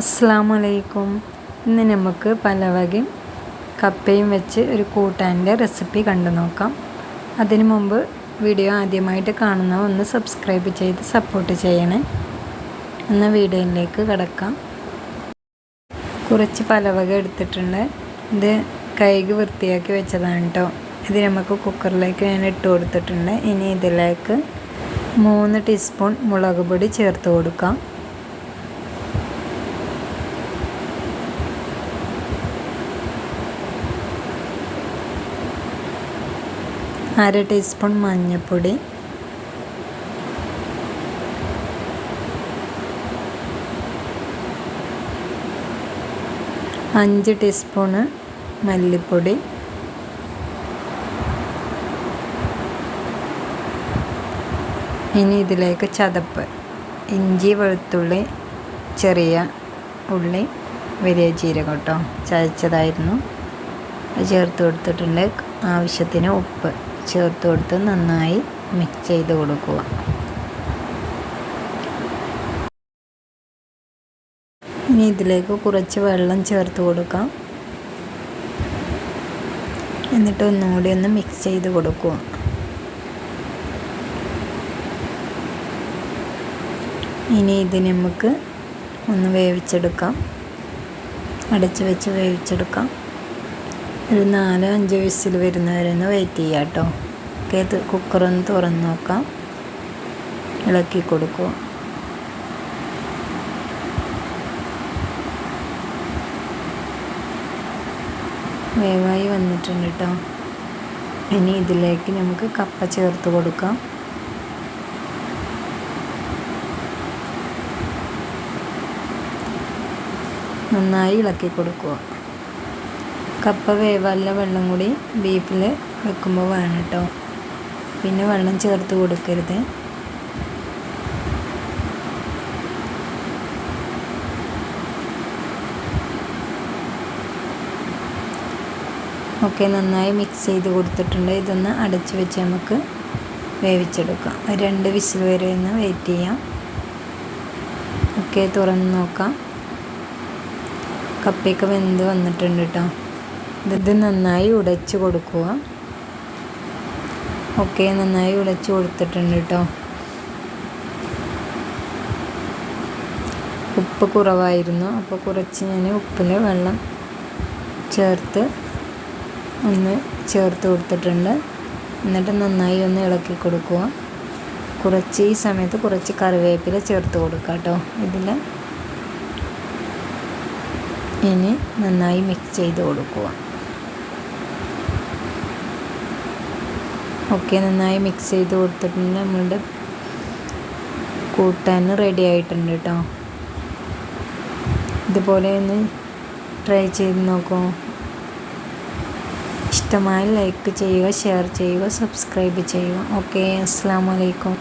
അസ്സാമലൈക്കും ഇന്ന് നമുക്ക് പലവകയും കപ്പയും വെച്ച് ഒരു കൂട്ടാന്റെ റെസിപ്പി കണ്ടു നോക്കാം. അതിനു മുമ്പ് വീഡിയോ ആദ്യമായിട്ട് കാണുന്ന ഒന്ന് സബ്സ്ക്രൈബ് ചെയ്ത് സപ്പോർട്ട് ചെയ്യണേ. എന്ന വീഡിയോയിലേക്ക് കിടക്കാം. കുറച്ച് പലവക എടുത്തിട്ടുണ്ട്. ഇത് കൈക് വൃത്തിയാക്കി വെച്ചതാണ് കേട്ടോ ഇത് നമുക്ക് കുക്കറിലേക്ക് ഞാൻ ഇട്ട് കൊടുത്തിട്ടുണ്ട്. ഇനി ഇതിലേക്ക് മൂന്ന് ടീസ്പൂൺ മുളക് പൊടി ചേർത്ത് കൊടുക്കാം. അര ടീസ്പൂൺ മഞ്ഞൾപ്പൊടി. അഞ്ച് ടീസ്പൂണ് മല്ലിപ്പൊടി. ഇനി ഇതിലേക്ക് ചതപ്പ്. ഇഞ്ചി വെളുത്തുള്ളി ചെറിയ ഉള്ളി വലിയ ജീരകം കേട്ടോ ചതച്ചതായിരുന്നു. ചേർത്ത് കൊടുത്തിട്ടുണ്ട്. ആവശ്യത്തിന് ഉപ്പ്. ചേർത്ത് കൊടുത്ത് നന്നായി മിക്സ് ചെയ്ത് കൊടുക്കുക. ഇനി ഇതിലേക്ക് കുറച്ച് വെള്ളം ചേർത്ത് കൊടുക്കാം. എന്നിട്ട് ഒന്നുകൂടി ഒന്ന് മിക്സ് ചെയ്ത് കൊടുക്കുക. ഇനി ഇത് നമുക്ക് ഒന്ന് വേവിച്ചെടുക്കാം. അടച്ച് വെച്ച് വേവിച്ചെടുക്കാം. ഒരു നാലോ അഞ്ചോ വിസിൽ വരുന്നവരെ ഒന്ന് വെയിറ്റ് ചെയ്യാം കേട്ടോ. ഇത് കുക്കറൊന്ന് തുറന്ന് നോക്കാം. ഇളക്കി കൊടുക്കുക. വേവായി വന്നിട്ടുണ്ട് കേട്ടോ. ഇനി ഇതിലേക്ക് നമുക്ക് കപ്പ ചേർത്ത് കൊടുക്കാം. നന്നായി ഇളക്കി കൊടുക്കുക. കപ്പ വേവാനുള്ള വെള്ളം കൂടി ബീഫിൽ വെക്കുമ്പോൾ വേണം കേട്ടോ പിന്നെ വെള്ളം ചേർത്ത് കൊടുക്കരുത്. ഒക്കെ നന്നായി മിക്സ് ചെയ്ത് കൊടുത്തിട്ടുണ്ട്. ഇതൊന്ന് അടച്ച് വെച്ച് നമുക്ക് വേവിച്ചെടുക്കാം. രണ്ട് വിസിൽ വരെ ഒന്ന് വെയിറ്റ് ചെയ്യാം. ഒക്കെ തുറന്ന് നോക്കാം. കപ്പയൊക്കെ വെന്ത് വന്നിട്ടുണ്ട് കേട്ടോ ഇത് നന്നായി ഉടച്ച് കൊടുക്കുക. ഓക്കെ നന്നായി ഉടച്ച് കൊടുത്തിട്ടുണ്ട് കേട്ടോ ഉപ്പ് കുറവായിരുന്നു. അപ്പോൾ കുറച്ച് ഞാൻ ഉപ്പിൽ വെള്ളം ചേർത്ത് ഒന്ന് ചേർത്ത് കൊടുത്തിട്ടുണ്ട്. എന്നിട്ട് നന്നായി ഒന്ന് ഇളക്കി കൊടുക്കുക. കുറച്ച് ഈ സമയത്ത് കുറച്ച് കറിവേപ്പില ചേർത്ത് കൊടുക്കുക കേട്ടോ ഇതിൽ ഇനി നന്നായി മിക്സ് ചെയ്ത് കൊടുക്കുക. ഒക്കെ നന്നായി മിക്സ് ചെയ്ത് കൊടുത്തിട്ടുണ്ട്. നമ്മളുടെ കൂട്ടാൻ റെഡി ആയിട്ടുണ്ട് കേട്ടോ ഇതുപോലെ ഒന്ന് ട്രൈ ചെയ്ത് നോക്കൂ. ഇഷ്ടമായി ലൈക്ക് ചെയ്യുക ഷെയർ ചെയ്യുക സബ്സ്ക്രൈബ് ചെയ്യുക. ഓക്കെ അസ്സാം വലൈക്കും